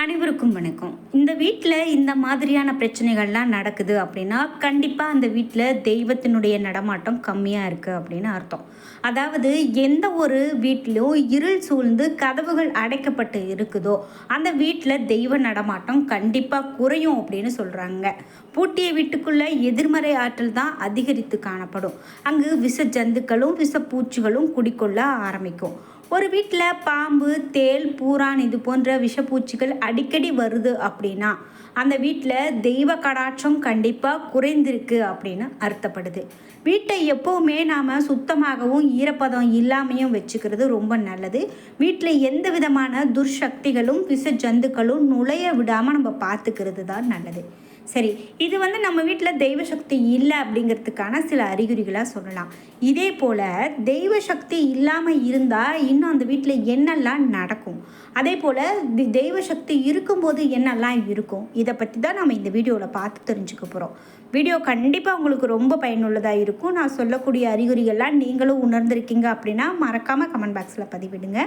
அனைவருக்கும் வணக்கம். இந்த வீட்டில் இந்த மாதிரியான பிரச்சனைகள்லாம் நடக்குது அப்படின்னா கண்டிப்பாக அந்த வீட்டில் தெய்வத்தினுடைய நடமாட்டம் கம்மியாக இருக்குது அப்படின்னு அர்த்தம். அதாவது எந்த ஒரு வீட்டிலும் இருள் சூழ்ந்து கதவுகள் அடைக்கப்பட்டு இருக்குதோ அந்த வீட்டில் தெய்வ நடமாட்டம் கண்டிப்பாக குறையும் அப்படின்னு சொல்கிறாங்க பூட்டிய வீட்டுக்குள்ளே எதிர்மறை ஆற்றல் தான் அதிகரித்து காணப்படும். அங்கு விஷ ஜந்துக்களும் விஷ பூச்சிகளும் குடிக்கொள்ள ஆரம்பிக்கும். ஒரு வீட்டில் பாம்பு தேள் பூரான் இது போன்ற விஷப்பூச்சிகள் அடிக்கடி வருது அப்படின்னா அந்த வீட்டில் தெய்வ கடாட்சம் கண்டிப்பாக குறைந்திருக்கு அப்படின்னு அர்த்தப்படுது. வீட்டை எப்போவுமே நாம் சுத்தமாகவும் ஈரப்பதம் இல்லாமையும் வச்சுக்கிறது ரொம்ப நல்லது. வீட்டில் எந்த விதமான துர்சக்திகளும் விஷ ஜந்துக்களும் நுழைய விடாமல் நம்ம பார்த்துக்கிறது தான் நல்லது. சரி இது வந்து நம்ம வீட்டில் தெய்வ சக்தி இல்லை அப்படிங்கிறதுக்கான சில அறிகுறிகளாக சொல்லலாம். இதே போல் தெய்வ சக்தி இல்லாமல் இருந்தால் இன்னும் அந்த வீட்டில் என்னெல்லாம் நடக்கும்? அதே போல் தி- தெய்வ சக்தி இருக்கும்போது என்னெல்லாம் இருக்கும்? இதை பற்றி தான் நம்ம இந்த வீடியோவில் பார்த்து தெரிஞ்சுக்க போகிறோம் வீடியோ கண்டிப்பாக உங்களுக்கு ரொம்ப பயனுள்ளதாக இருக்கும். நான் சொல்லக்கூடிய அறிகுறிகள்லாம் நீங்களும் உணர்ந்திருக்கீங்க அப்படின்னா மறக்காமல் கமெண்ட் பாக்ஸில் பதிவிடுங்க.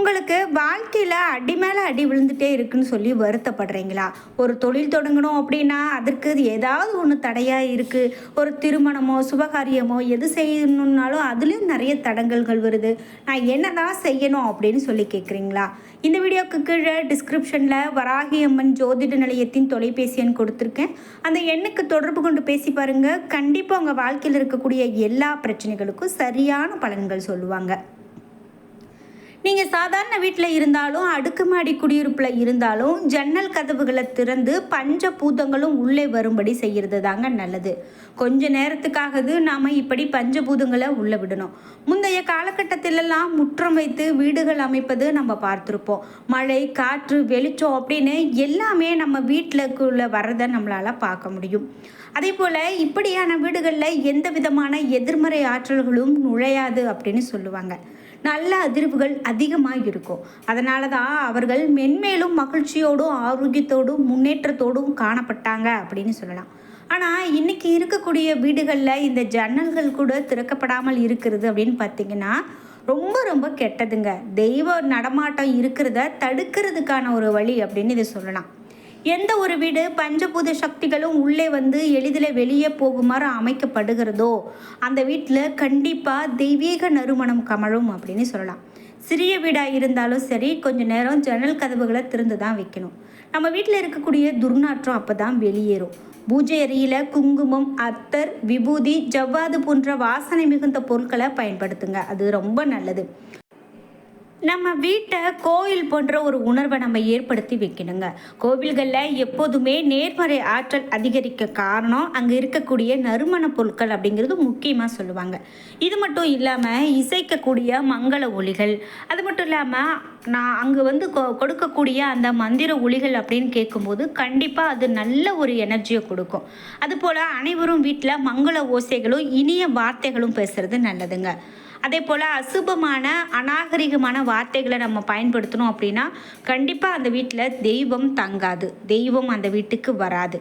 உங்களுக்கு வாழ்க்கையில் அடி மேலே அடி விழுந்துட்டே இருக்குன்னு சொல்லி வருத்தப்படுறீங்களா? ஒரு தொழில் தொடங்கணும் அப்படின்னா அதற்கு ஏதாவது ஒன்று தடையாக இருக்குது ஒரு திருமணமோ சுபகாரியமோ எது செய்யணுன்னாலும் அதுலேயும் நிறைய தடங்கல்கள் வருது. நான் என்ன தான் செய்யணும் அப்படின்னு சொல்லி கேட்குறீங்களா இந்த வீடியோக்கு கீழே டிஸ்கிரிப்ஷனில் வராகி அம்மன் ஜோதிட நிலையத்தின் தொலைபேசி எண் கொடுத்துருக்கேன். அந்த எண்ணுக்கு தொடர்பு கொண்டு பேசி பாருங்கள் கண்டிப்பாக உங்கள் வாழ்க்கையில் இருக்கக்கூடிய எல்லா பிரச்சனைகளுக்கும் சரியான பலன்கள் சொல்லுவாங்க. நீங்கள் சாதாரண வீட்டில் இருந்தாலும் அடுக்குமாடி குடியிருப்பில் இருந்தாலும் ஜன்னல் கதவுகளை திறந்து பஞ்ச பூதங்களும் உள்ளே வரும்படி செய்கிறது தாங்க நல்லது. கொஞ்ச நேரத்துக்காகது நாம் இப்படி பஞ்சபூதங்களை உள்ளே விடணும். முந்தைய காலகட்டத்திலெல்லாம் முற்றம் வைத்து வீடுகள் அமைப்பது நம்ம பார்த்துருப்போம். மழை காற்று வெளிச்சம் அப்படின்னு எல்லாமே நம்ம வீட்டிலக்குள்ளே வர்றதை நம்மளால் பார்க்க முடியும். அதே போல் இப்படியான வீடுகளில் எந்த விதமான எதிர்மறை ஆற்றல்களும் நுழையாது அப்படின்னு சொல்லுவாங்க. நல்ல அதிர்வுகள் அதிகமாக இருக்கும் அதனால தான் அவர்கள் மென்மேலும் மகிழ்ச்சியோடும் ஆரோக்கியத்தோடும் முன்னேற்றத்தோடும் காணப்பட்டாங்க அப்படின்னு சொல்லலாம். ஆனால் இன்னைக்கு இருக்கக்கூடிய வீடுகளில் இந்த ஜன்னல்கள் கூட திறக்கப்படாமல் இருக்கிறது அப்படின்னு பார்த்தீங்கன்னா ரொம்ப ரொம்ப கெட்டதுங்க. தெய்வ நடமாட்டம் இருக்கிறத தடுக்கிறதுக்கான ஒரு வழி அப்படின்னு இதை சொல்லலாம். எந்த ஒரு வீடு பஞ்சபூத சக்திகளும் உள்ளே வந்து எளிதில் வெளியே போகுமாறு அமைக்கப்படுகிறதோ அந்த வீட்டில் கண்டிப்பாக தெய்வீக நறுமணம் கமழும் அப்படின்னு சொல்லலாம். சிறிய வீடாக இருந்தாலும் சரி கொஞ்சம் நேரம் ஜன்னல் கதவுகளை திறந்து தான் வைக்கணும். நம்ம வீட்டில் இருக்கக்கூடிய துர்நாற்றம் அப்போ தான் வெளியேறும். பூஜை அறையில் குங்குமம் அத்தர் விபூதி ஜவ்வாது போன்ற வாசனை மிகுந்த பொருட்களை பயன்படுத்துங்க. அது ரொம்ப நல்லது. நம்ம வீட்டை கோயில் போன்ற ஒரு உணர்வை நம்ம ஏற்படுத்தி வைக்கணுங்க. கோவில்களில் எப்போதுமே நேர்மறை ஆற்றல் அதிகரிக்க காரணம் அங்கே இருக்கக்கூடிய நறுமண பொருட்கள் அப்படிங்கிறது முக்கியமாக சொல்லுவாங்க. இது மட்டும் இல்லாமல் இசைக்கக்கூடிய மங்கள ஒளிகள் அது மட்டும் இல்லாமல் நான் அங்கே வந்து கொ கொடுக்கக்கூடிய அந்த மந்திர ஒளிகள் அப்படின்னு கேட்கும்போது கண்டிப்பாக அது நல்ல ஒரு எனர்ஜியை கொடுக்கும். அதுபோல் அனைவரும் வீட்டில் மங்கள ஓசைகளும் இனிய வார்த்தைகளும் பேசுகிறது நல்லதுங்க. அதே போல் அசுபமான அநாகரிகமான வார்த்தைகளை நம்ம பயன்படுத்தணும் அப்படின்னா கண்டிப்பாக அந்த வீட்டில் தெய்வம் தங்காது. தெய்வம் அந்த வீட்டுக்கு வராது.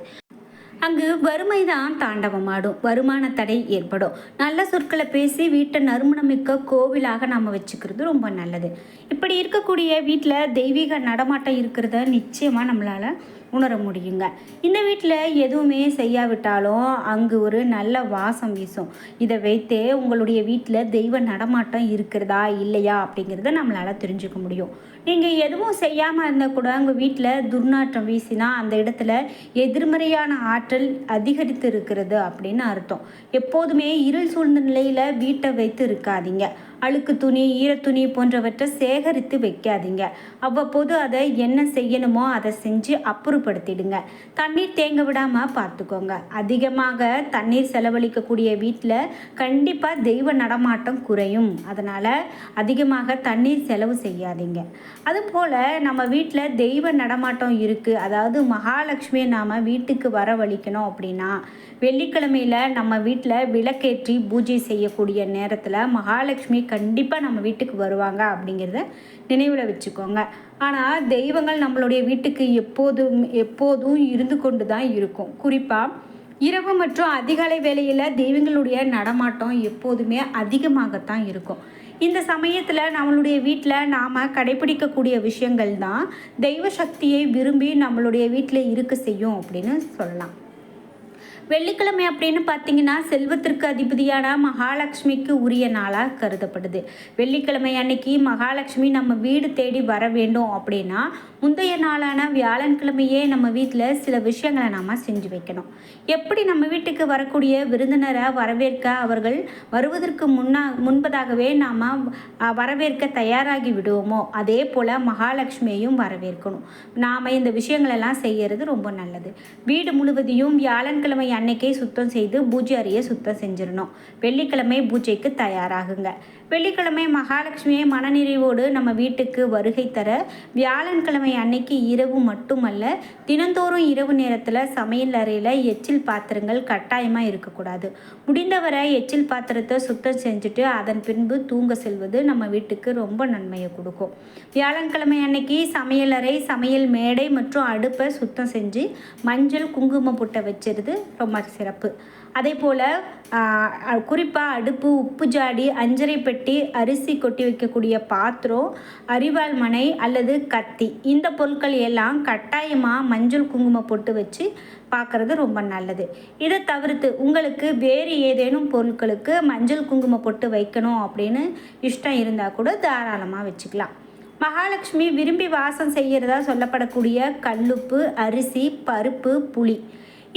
அங்கு வறுமை தான் தாண்டவமாடும். வருமான தடை ஏற்படும். நல்ல சொற்களை பேசி வீட்டை நறுமணமிக்க கோவிலாக நம்ம வச்சுக்கிறது ரொம்ப நல்லது. இப்படி இருக்கக்கூடிய வீட்டில் தெய்வீக நடமாட்டம் இருக்கிறத நிச்சயமாக நம்மளால் உணர முடியுங்க. இந்த வீட்டில் எதுவுமே செய்யாவிட்டாலும் அங்கு ஒரு நல்ல வாசம் வீசும். இதை வைத்தே உங்களுடைய வீட்டில் தெய்வ நடமாட்டம் இருக்கிறதா இல்லையா அப்படிங்கிறத நம்மளால் தெரிஞ்சுக்க முடியும். நீங்கள் எதுவும் செய்யாமல் இருந்தால் கூட உங்கள் வீட்டில் துர்நாற்றம் வீசினா அந்த இடத்துல எதிர்மறையான ஆற்றல் அதிகரித்து இருக்கிறது அப்படின்னு அர்த்தம். எப்போதுமே இருள் சூழ்ந்த நிலையில் வீட்டை வைத்து இருக்காதீங்க. அழுக்கு துணி ஈரத்துணி போன்றவற்றை சேகரித்து வைக்காதீங்க. அவ்வப்போது அதை என்ன செய்யணுமோ அதை செஞ்சு அப்புறப்படுத்திடுங்க. தண்ணீர் தேங்க விடாமல் பார்த்துக்கோங்க. அதிகமாக தண்ணீர் செலவழிக்கக்கூடிய வீட்டில் கண்டிப்பாக தெய்வ நடமாட்டம் குறையும். அதனால் அதிகமாக தண்ணீர் செலவு செய்யாதீங்க. அதுபோல் நம்ம வீட்டில் தெய்வ நடமாட்டம் இருக்குது அதாவது மகாலட்சுமியை நாம் வீட்டுக்கு வரவழிக்கணும் அப்படின்னா வெள்ளிக்கிழமையில் நம்ம வீட்டில் விளக்கேற்றி பூஜை செய்யக்கூடிய நேரத்தில் மகாலட்சுமி கண்டிப்பாக நம்ம வீட்டுக்கு வருவாங்க அப்படிங்கிறத நினைவில் வச்சுக்கோங்க. ஆனால் தெய்வங்கள் நம்மளுடைய வீட்டுக்கு எப்போதும் எப்போதும் இருந்து கொண்டு தான் இருக்கும். குறிப்பாக இரவு மற்றும் அதிகாலை வேலையில் தெய்வங்களுடைய நடமாட்டம் எப்போதுமே அதிகமாகத்தான் இருக்கும். இந்த சமயத்தில் நம்மளுடைய வீட்டில் நாம் கடைபிடிக்கக்கூடிய விஷயங்கள் தான் தெய்வ சக்தியை விரும்பி நம்மளுடைய வீட்டில் இருக்க செய்யும் அப்படின்னு சொல்லலாம். வெள்ளிக்கிழமை அப்படின்னு பார்த்தீங்கன்னா செல்வத்திற்கு அதிபதியான மகாலட்சுமிக்கு உரிய நாளாக கருதப்படுது. வெள்ளிக்கிழமை அன்னைக்கு மகாலட்சுமி நம்ம வீடு தேடி வர வேண்டும் அப்படின்னா முந்தைய நாளான வியாழன்கிழமையே நம்ம வீட்டில் சில விஷயங்களை நாம் செஞ்சு வைக்கணும். எப்படி நம்ம வீட்டுக்கு வரக்கூடிய விருந்தினரை வரவேற்க அவர்கள் வருவதற்கு முன்னா முன்பதாகவே நாம் வரவேற்க தயாராகி விடுவோமோ? அதே போல் மகாலட்சுமியையும் வரவேற்கணும். நாம் இந்த விஷயங்களெல்லாம் செய்கிறது ரொம்ப நல்லது. வீடு முழுவதையும் வியாழன்கிழமை அன்னைக்கே சுத்தம் செய்து பூஜை அறையை சுத்தம் செஞ்சிடணும். வெள்ளிக்கிழமை பூஜைக்கு தயாராகுங்க. வெள்ளிக்கிழமை மகாலட்சுமியை மனநிறைவோடு நம்ம வீட்டுக்கு வருகை தர வியாழன்கிழமை அன்னைக்கு இரவு மட்டுமல்ல தினந்தோறும் இரவு நேரத்தில் சமையல் அறையில் எச்சில் பாத்திரங்கள் கட்டாயமாக இருக்கக்கூடாது. முடிந்தவரை எச்சில் பாத்திரத்தை சுத்தம் செஞ்சுட்டு அதன் பின்பு தூங்க செல்வது நம்ம வீட்டுக்கு ரொம்ப நன்மையை கொடுக்கும். வியாழன்கிழமை அன்னைக்கு சமையலறை சமையல் மேடை மற்றும் அடுப்பை சுத்தம் செஞ்சு மஞ்சள் குங்குமம் புட்டை வச்சிருது ரொம்ப சிறப்பு. அதே போல் குறிப்பாக அடுப்பு உப்பு ஜாடி அஞ்சரை பெட்டி அரிசி கொட்டி வைக்கக்கூடிய பாத்திரம் அரிவாள் மனை அல்லது கத்தி. இந்த பொருட்கள் எல்லாம் கட்டாயமாக மஞ்சள் குங்குமம் போட்டு வச்சு பார்க்குறது ரொம்ப நல்லது. இதை தவிர்த்து உங்களுக்கு வேறு ஏதேனும் பொருட்களுக்கு மஞ்சள் குங்குமம் போட்டு வைக்கணும் அப்படின்னு இஷ்டம் இருந்தால் கூட தாராளமாக வச்சுக்கலாம். மகாலட்சுமி விரும்பி வாசம் செய்கிறதா சொல்லப்படக்கூடிய கல்லுப்பு அரிசி பருப்பு புளி.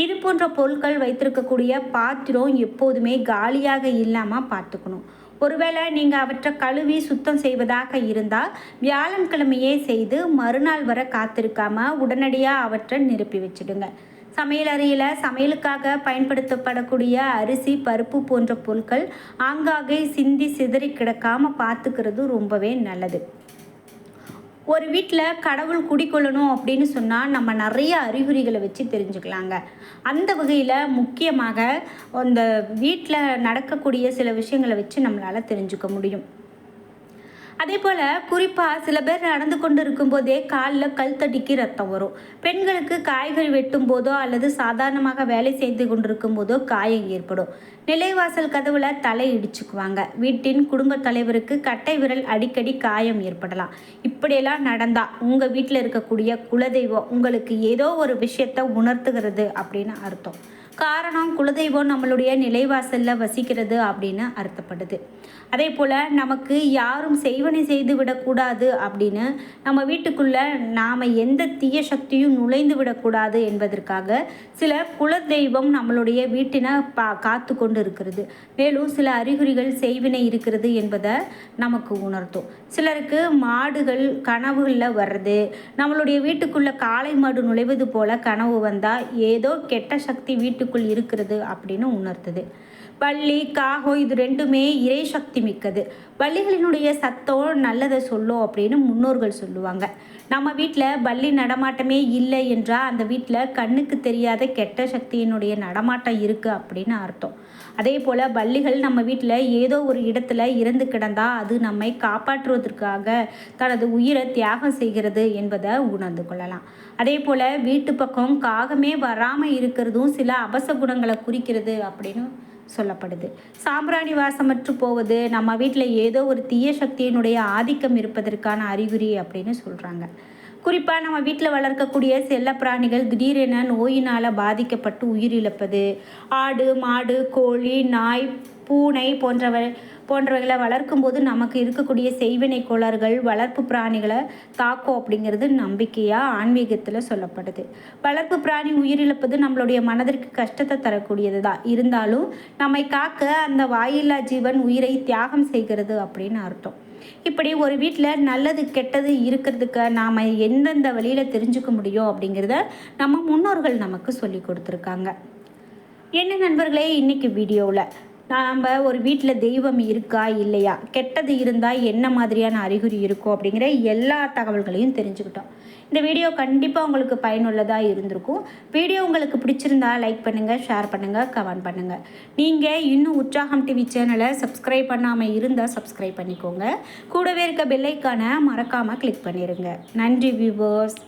இது போன்ற பொருட்கள் வைத்திருக்கக்கூடிய பாத்திரம் எப்போதுமே காலியாக இல்லாமல் பார்த்துக்கணும். ஒருவேளை நீங்கள் அவற்றை கழுவி சுத்தம் செய்வதாக இருந்தால் வியாழன்கிழமையே செய்து மறுநாள் வர காத்திருக்காம உடனடியாக அவற்றை நிரப்பி வச்சுடுங்க. சமையலறையில் சமையலுக்காக பயன்படுத்தப்படக்கூடிய அரிசி பருப்பு போன்ற பொருட்கள் ஆங்காங்கே சிந்தி சிதறி கிடக்காமல் பார்த்துக்கிறது ரொம்பவே நல்லது. ஒரு வீட்டில் கடவுள் குடிக்கொள்ளணும் அப்படின்னு சொன்னால் நம்ம நிறைய அறிகுறிகளை வச்சு தெரிஞ்சுக்கலாங்க. அந்த வகையில் முக்கியமாக அந்த வீட்டில் நடக்கக்கூடிய சில விஷயங்களை வச்சு நம்மளால் தெரிஞ்சுக்க முடியும். அதே போல் குறிப்பாக சில பேர் நடந்து கொண்டு இருக்கும்போதே காலில் கல் தட்டிக்கு ரத்தம் வரும். பெண்களுக்கு காய்கள் வெட்டும் போதோ அல்லது சாதாரணமாக வேலை செய்து கொண்டிருக்கும் போதோ காயம் ஏற்படும். நிலைவாசல் கதவுல தலை இடிச்சுக்குவாங்க. வீட்டின் குடும்ப தலைவருக்கு கட்டை விரல் அடிக்கடி காயம் ஏற்படலாம். இப்படியெல்லாம் நடந்தால் உங்கள் வீட்டில் இருக்கக்கூடிய குலதெய்வம் உங்களுக்கு ஏதோ ஒரு விஷயத்தை உணர்த்துகிறது அப்படின்னு அர்த்தம். காரணம் குலதெய்வம் நம்மளுடைய நிலைவாசலில் வசிக்கிறது அப்படின்னு அர்த்தப்படுது. அதே போல் நமக்கு யாரும் செய்வனை செய்து விடக்கூடாது அப்படின்னு நம்ம வீட்டுக்குள்ளே நாம் எந்த தீய சக்தியும் நுழைந்து விடக்கூடாது என்பதற்காக சில குலதெய்வம் நம்மளுடைய வீட்டினை பா காத்து கொண்டு இருக்கிறது மேலும் சில அறிகுறிகள் செய்வினை இருக்கிறது என்பதை நமக்கு உணர்த்தும். சிலருக்கு மாடுகள் கனவுகளில் வர்றது நம்மளுடைய வீட்டுக்குள்ளே காளை மாடு நுழைவது போல கனவு வந்தால் ஏதோ கெட்ட சக்தி வீட்டுக்குள் இருக்கிறது அப்படின்னு உணர்த்துது. பள்ளி காகம் இது ரெண்டுமே இறை சக்தி மிக்கது. பள்ளிகளினுடைய சத்தம் நல்லதை சொல்லும் அப்படின்னு முன்னோர்கள் சொல்லுவாங்க. நம்ம வீட்டில் பள்ளி நடமாட்டமே இல்லை என்றால் அந்த வீட்டில் கண்ணுக்கு தெரியாத கெட்ட சக்தியினுடைய நடமாட்டம் இருக்குது அப்படின்னு அர்த்தம். அதே போல் பள்ளிகள் நம்ம வீட்டில் ஏதோ ஒரு இடத்துல இறந்து கிடந்தால் அது நம்மை காப்பாற்றுவதற்காக தனது உயிரை தியாகம் செய்கிறது என்பதை உணர்ந்து கொள்ளலாம். அதே போல் வீட்டு பக்கம் காகமே வராமல் இருக்கிறதும் சில அபச குணங்களை குறிக்கிறது அப்படின்னு சொல்லப்படுது. சாம்பிராணி வாசமற்று போவது நம்ம வீட்டில் ஏதோ ஒரு தீய சக்தியினுடைய ஆதிக்கம் இருப்பதற்கான அறிகுறி அப்படின்னு சொல்கிறாங்க குறிப்பாக நம்ம வீட்டில் வளர்க்கக்கூடிய செல்ல பிராணிகள் திடீரென நோயினால் பாதிக்கப்பட்டு உயிரிழப்பது. ஆடு மாடு கோழி நாய் பூனை போன்றவை போன்றவைகளை வளர்க்கும்போது நமக்கு இருக்கக்கூடிய செய்வினை கோளாறுகள் வளர்ப்பு பிராணிகளை தாக்கும் அப்படிங்கிறது நம்பிக்கையாக ஆன்மீகத்தில் சொல்லப்படுது. வளர்ப்பு பிராணி உயிரிழப்பது நம்மளுடைய மனதிற்கு கஷ்டத்தை தரக்கூடியது தான் இருந்தாலும் நம்மை காக்க அந்த வாயில்லா ஜீவன் உயிரை தியாகம் செய்கிறது அப்படின்னு அர்த்தம். இப்படி ஒரு வீட்டில் நல்லது கெட்டது இருக்கிறதுக்கு நாம் எந்தெந்த வழியில் தெரிஞ்சுக்க முடியும் அப்படிங்கிறத நம்ம முன்னோர்கள் நமக்கு சொல்லி கொடுத்துருக்காங்க. என்ன நண்பர்களே இன்றைக்கி வீடியோவில் நாம் ஒரு வீட்டில் தெய்வம் இருக்கா இல்லையா? கெட்டது இருந்தால் என்ன மாதிரியான அறிகுறி இருக்கும் அப்படிங்கிற எல்லா தகவல்களையும் தெரிஞ்சுக்கிட்டோம். இந்த வீடியோ கண்டிப்பாக உங்களுக்கு பயனுள்ளதாக இருந்திருக்கும். வீடியோ உங்களுக்கு பிடிச்சிருந்தா லைக் பண்ணுங்கள் ஷேர் பண்ணுங்கள் கமெண்ட் பண்ணுங்கள் நீங்கள் இன்னும் உற்சாகம் டிவி சேனலை சப்ஸ்கிரைப் பண்ணாமல் இருந்தால் சப்ஸ்கிரைப் பண்ணிக்கோங்க. கூடவே இருக்க பெல்லைக்கான மறக்காமல் கிளிக் பண்ணிடுங்க நன்றி வியூவர்ஸ்